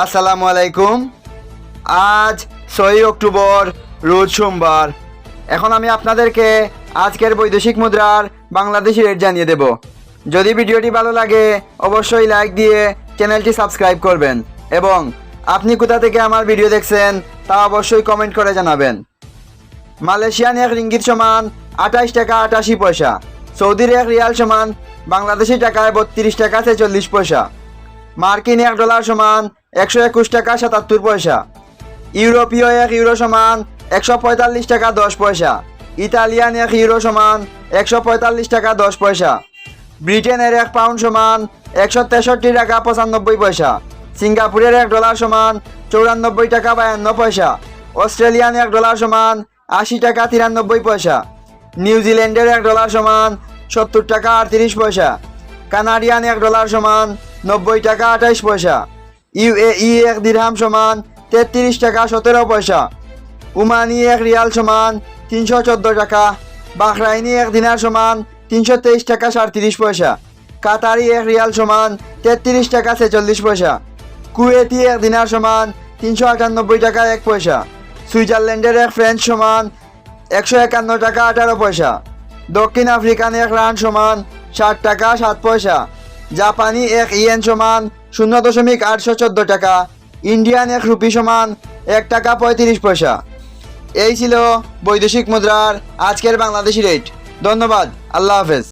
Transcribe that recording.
আসসালামু আলাইকুম। আজ ছয়ই অক্টোবর, রোজ সোমবার। এখন আমি আপনাদেরকে আজকের বৈদেশিক মুদ্রার বাংলাদেশি রেট জানিয়ে দেব। যদি ভিডিওটি ভালো লাগে, অবশ্যই লাইক দিয়ে চ্যানেলটি সাবস্ক্রাইব করবেন। এবং আপনি কোথা থেকে আমার ভিডিও দেখছেন, তা অবশ্যই কমেন্ট করে জানাবেন। মালয়েশিয়ান এক রিঙ্গিত সমান আঠাশ টাকা আটাশি পয়সা। সৌদির এক রিয়াল সমান বাংলাদেশি টাকায় বত্রিশ টাকা ছেচল্লিশ পয়সা। মার্কিন এক ডলার সমান একশো একুশ টাকা সাতাত্তর পয়সা। ইউরোপীয় এক ইউরো সমান একশো পঁয়তাল্লিশ টাকা দশ পয়সা। ইতালিয়ান এক ইউরো সমান একশো পঁয়তাল্লিশ টাকা দশ পয়সা। ব্রিটেনের এক পাউন্ড সমান একশো তেষট্টি টাকা পঁচানব্বই পয়সা। সিঙ্গাপুরের এক ডলার সমান চৌরানব্বই টাকা বায়ান্ন পয়সা। অস্ট্রেলিয়ান এক ডলার সমান আশি টাকা তিরানব্বই পয়সা। নিউজিল্যান্ডের এক ডলার সমান সত্তর টাকা আটত্রিশ পয়সা। কানাডিয়ান এক ডলার সমান নব্বই টাকা আঠাইশ পয়সা। ইউএই এক দিরহাম সমান তেত্রিশ টাকা সতেরো পয়সা। উমানি এক রিয়াল সমান তিনশো চোদ্দ টাকা। বাহরাইনি এক দিনার সমান তিনশো তেইশ টাকা সাড়ত্রিশ পয়সা। কাতারি এক রিয়াল সমান তেত্রিশ টাকা ছেচল্লিশ পয়সা। কুয়েতি এক দিনার সমান তিনশো আটানব্বই টাকা এক পয়সা। সুইজারল্যান্ডের এক ফ্রেঞ্চ সমান একশো একান্ন টাকা আঠারো পয়সা। দক্ষিণ আফ্রিকান এক রান সমান ষাট টাকা সাত পয়সা। জাপানি এক ইয়েন সমান শূন্য দশমিক আটশো চোদ্দ টাকা, ইন্ডিয়ান এক রুপি সমান এক টাকা পঁয়ত্রিশ পয়সা। এই ছিল বৈদেশিক মুদ্রার আজকের বাংলাদেশি রেট। ধন্যবাদ, আল্লাহ হাফেজ।